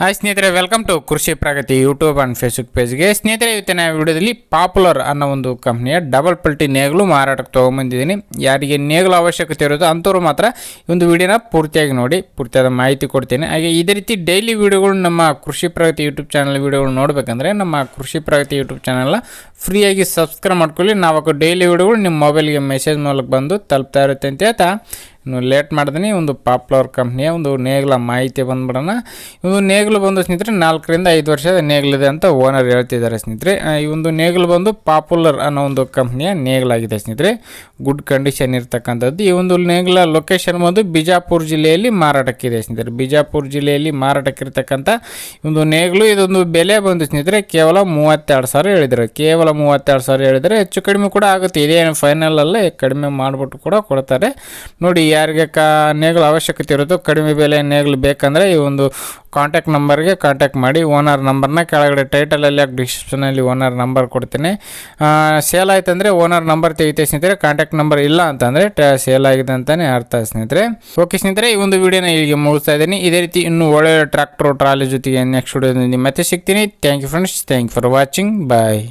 Hi ಸ್ನೇಹಿತರೆ welcome to Krishi Pragati YouTube and Facebook ಪೇಜ್ಗೆ ಸ್ನೇಹಿತರೆ, ಇವತ್ತಿನ ವಿಡಿಯೋದಲ್ಲಿ ಪಾಪ್ಯುಲರ್ ಅನ್ನೋ ಒಂದು ಕಂಪ್ನಿಯ ಡಬಲ್ ಪಲ್ಟಿ ನೇಗಲು ಮಾರಾಟಕ್ಕೆ ತೊಗೊಂಬಂದಿದ್ದೀನಿ. ಯಾರಿಗೆ ನೇಗಲು ಅವಶ್ಯಕತೆ ಇರೋದು ಅಂಥವ್ರು ಮಾತ್ರ ಒಂದು ವಿಡಿಯೋನ ಪೂರ್ತಿಯಾಗಿ ನೋಡಿ, ಪೂರ್ತಿಯಾದ ಮಾಹಿತಿ ಕೊಡ್ತೀನಿ. ಹಾಗೆ ಇದೇ ರೀತಿ ಡೈಲಿ ವಿಡಿಯೋಗಳು ನಮ್ಮ ಕೃಷಿ ಪ್ರಗತಿ ಯೂಟ್ಯೂಬ್ ಚಾನಲ್ ವಿಡಿಯೋಗಳು ನೋಡಬೇಕಂದ್ರೆ ನಮ್ಮ ಕೃಷಿ ಪ್ರಗತಿ ಯೂಟ್ಯೂಬ್ ಚಾನಲ್ನ ಫ್ರೀಯಾಗಿ ಸಬ್ಸ್ಕ್ರೈಬ್ ಮಾಡ್ಕೊಳ್ಳಿ. ನಾವು ಡೈಲಿ ವಿಡಿಯೋಗಳು ನಿಮ್ಮ ಮೊಬೈಲ್ಗೆ ಮೆಸೇಜ್ ಮೂಲಕ ಬಂದು ತಲುಪ್ತಾ ಇರುತ್ತೆ ಅಂತ ಹೇಳ್ತಾ. ಲೇಟ್ ಮಾಡ್ತೀನಿ ಒಂದು ಪಾಪ್ಯುಲರ್ ಕಂಪ್ನಿಯ ಒಂದು ನೇಗ್ಲ ಮಾಹಿತಿ ಬಂದ್ಬಿಡೋಣ. ಇವು ನೇಗ್ಲು ಬಂದು ಸ್ನೇಹಿತರೆ, ನಾಲ್ಕರಿಂದ ಐದು ವರ್ಷದ ನೇಗ್ಲಿದೆ ಅಂತ ಓನರ್ ಹೇಳ್ತಿದ್ದಾರೆ ಸ್ನೇಹಿತರೆ. ಈ ಒಂದು ನೇಗ್ಲು ಬಂದು ಪಾಪ್ಯುಲರ್ ಅನ್ನೋ ಒಂದು ಕಂಪ್ನಿಯ ನೇಗ್ಲಾಗಿದೆ ಸ್ನೇಹಿತರೆ. ಗುಡ್ ಕಂಡೀಷನ್ ಇರ್ತಕ್ಕಂಥದ್ದು. ಈ ಒಂದು ನೇಗ್ಲ ಲೊಕೇಶನ್ ಬಂದು ಬಿಜಾಪುರ ಜಿಲ್ಲೆಯಲ್ಲಿ ಮಾರಾಟಕ್ಕಿದೆ ಸ್ನೇಹಿತರೆ. ಬಿಜಾಪುರ ಜಿಲ್ಲೆಯಲ್ಲಿ ಮಾರಾಟಕ್ಕಿರ್ತಕ್ಕಂಥ ಒಂದು ನೇಗ್ಲು, ಇದೊಂದು ಬೆಲೆ ಬಂದು ಸ್ನೇಹಿತರೆ, ಕೇವಲ ಮೂವತ್ತೆರಡು ಸಾವಿರ ಹೇಳಿದರು ಕೇವಲ ಮೂವತ್ತೆರಡು ಸಾವಿರ ಹೇಳಿದರೆ ಹೆಚ್ಚು ಕಡಿಮೆ ಕೂಡ ಆಗುತ್ತೆ. ಇದೇನು ಫೈನಲ್ ಅಲ್ಲೇ, ಕಡಿಮೆ ಮಾಡಿಬಿಟ್ಟು ಕೂಡ ಕೊಡ್ತಾರೆ. ನೋಡಿ ಯಾರಿಗೆ ಕಾ ನೇಗಿಲು ಅವಶ್ಯಕತೆ ಇರುತ್ತೋ ಕಡಿಮೆ ಬೆಲೆ ನೇಗಿಲು ಬೇಕಂದರೆ ಈ ಒಂದು ಕಾಂಟ್ಯಾಕ್ಟ್ ನಂಬರ್ಗೆ ಕಾಂಟ್ಯಾಕ್ಟ್ ಮಾಡಿ ಓನರ್ ನಂಬರ್ನ ಕೆಳಗಡೆ ಟೈಟಲಲ್ಲಿ ಡಿಸ್ಕ್ರಿಪ್ಷನಲ್ಲಿ ಓನರ್ ನಂಬರ್ ಕೊಡ್ತೀನಿ. ಸೇಲ್ ಆಯ್ತು ಅಂದರೆ ಓನರ್ ನಂಬರ್ ತೆಗಿತೆ ಸ್ನೇಹಿತರೆ ಕಾಂಟ್ಯಾಕ್ಟ್ ನಂಬರ್ ಇಲ್ಲ ಅಂತಂದರೆ ಸೇಲ್ ಆಗಿದೆ ಅಂತಲೇ ಅರ್ಥ ಸ್ನೇಹಿತರೆ. ಓಕೆ ಸ್ನೇಹಿತರೆ, ಈ ಒಂದು ವಿಡಿಯೋನ ಇಲ್ಲಿಗೆ ಮುಗಿಸ್ತಾ ಇದ್ದೀನಿ. ಇದೇ ರೀತಿ ಇನ್ನೂ ಒಳ್ಳೆಯ ಟ್ರ್ಯಾಕ್ಟ್ರು ಟ್ರಾಲಿ ಜೊತೆಗೆ ನೆಕ್ಸ್ಟ್ ವಿಡಿಯೋದಲ್ಲಿ ಮತ್ತೆ ಸಿಗ್ತೀನಿ. Thank you friends thank for watching bye